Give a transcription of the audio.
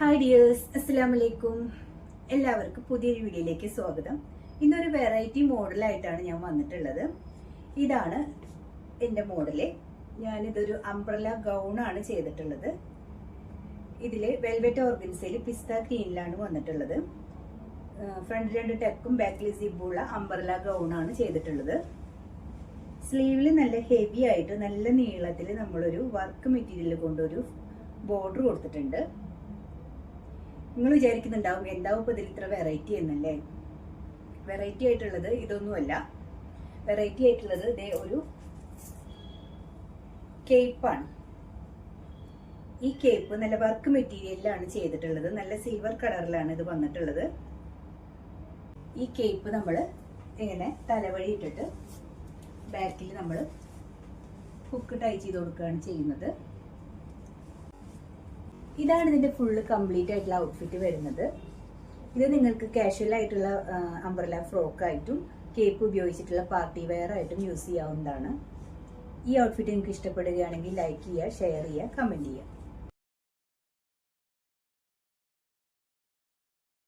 Hi dears അസ്സലാമു വലൈക്കും എല്ലാവർക്കും പുതിയൊരു വീഡിയോയിലേക്ക് സ്വാഗതം. ഇന്നൊരു വെറൈറ്റി മോഡലായിട്ടാണ് ഞാൻ വന്നിട്ടുള്ളത്. ഇതാണ് എന്റെ മോഡൽ ഞാനിതൊരു അംബ്രല ഗൗണാണ് ചെയ്തിട്ടുള്ളത്. ഇതിൽ വെൽവെറ്റ് ഓർഗൻസയിൽ പിസ്ത ഗ്രീനിലാണ് വന്നിട്ടുള്ളത്. ഫ്രണ്ട് രണ്ട് ടെക്കും ബാക്കിൽ സിബുള്ള അംബ്രല ഗൗണാണ് ചെയ്തിട്ടുള്ളത്. സ്ലീവിൽ നല്ല ഹെവി ആയിട്ട് നല്ല നീളത്തിൽ നമ്മളൊരു വർക്ക് മെറ്റീരിയൽ കൊണ്ടൊരു ബോർഡർ കൊടുത്തിട്ടുണ്ട്. നിങ്ങൾ വിചാരിക്കുന്നുണ്ടാവും എന്താവും ഇപ്പൊ ഇതിൽ ഇത്ര വെറൈറ്റി എന്നല്ലേ? വെറൈറ്റി ആയിട്ടുള്ളത് ഇതൊന്നുമല്ല. വെറൈറ്റി ആയിട്ടുള്ളത് ഇതേ ഒരു കേപ്പാണ് ഈ കേപ്പ് നല്ല വർക്ക് മെറ്റീരിയലിലാണ് ചെയ്തിട്ടുള്ളത്. നല്ല സിൽവർ കളറിലാണ് ഇത് വന്നിട്ടുള്ളത്. ഈ കേപ്പ് നമ്മൾ ഇങ്ങനെ തലവഴി ഇട്ടിട്ട് ബാക്കിൽ നമ്മൾ ഹുക്ക് ടൈ ചെയ്ത് കൊടുക്കുകയാണ് ചെയ്യുന്നത്. ഇതാണ് ഇതിന്റെ ഫുള്ള് കംപ്ലീറ്റ് ആയിട്ടുള്ള ഔട്ട്ഫിറ്റ് വരുന്നത്. ഇത് നിങ്ങൾക്ക് കാഷ്വൽ ആയിട്ടുള്ള അംബ്രല ഫ്രോക്ക് ആയിട്ടും കേപ്പ് ഉപയോഗിച്ചിട്ടുള്ള പാർട്ടി വെയർ ആയിട്ടും യൂസ് ചെയ്യാവുന്നതാണ്. ഈ ഔട്ട്ഫിറ്റ് നിങ്ങൾക്ക് ഇഷ്ടപ്പെടുകയാണെങ്കിൽ ലൈക്ക് ചെയ്യുക ഷെയർ ചെയ്യുക കമന്റ് ചെയ്യുക.